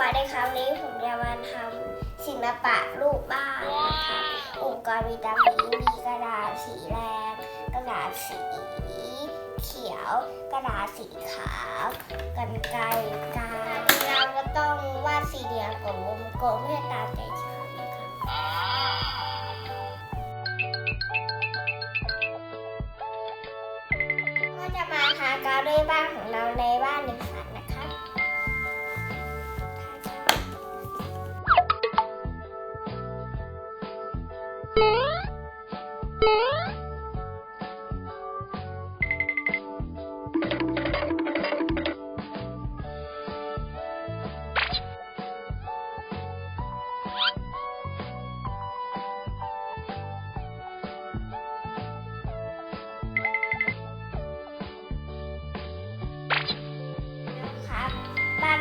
วัสดีครับนี้ผมจะมาทำศิลปะรูปบ้านนะครับอุปกรณ์มีตามนี้มีกระดาษสีแดงกระดาษสีเขียว กระดาษสีขาวกันไกรกาเราก็ต้องวาดสี่เหลี่ยมกับวงกลมให้ตามใจชอบนะครับก็จะมาทากาวด้วยบ้า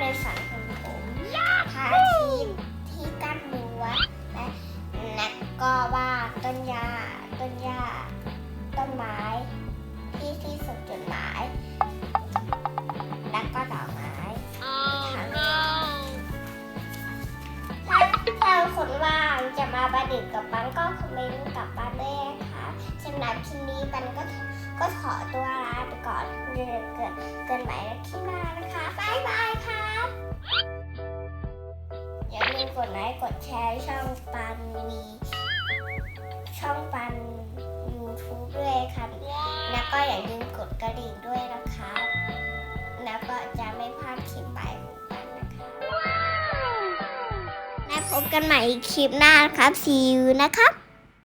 ในฝันของผมพาทีมที่กั้นรั้วและและก็ว่าต้นหญ้าต้นหญ้าต้นไม้ ที่ที่ส่งจดหมายและก็ดอกไม้ทางถ้าถ้าคนว่างจะมาประดิษฐ์กับปันก็คอมเมนต์กับปันด้วยนะคะสำหรับคลิปนี้ปันก็ก็ขอตัวลาไปก่อนเดี๋ยวเกิดกันใหม่ในคลิปหน้านะคะบายบายครับ อย่าลืมกดไลค์กดแชร์ช่องปันมีช่องปัน YouTube ด้วยครับแล้วก็อย่าลืมกดกระดิ่งด้วยนะครับแล้วก็จะไม่พลาดคลิปใหม่ของปันนะคะและพบกันใหม่คลิปหน้าครับ see you นะครับ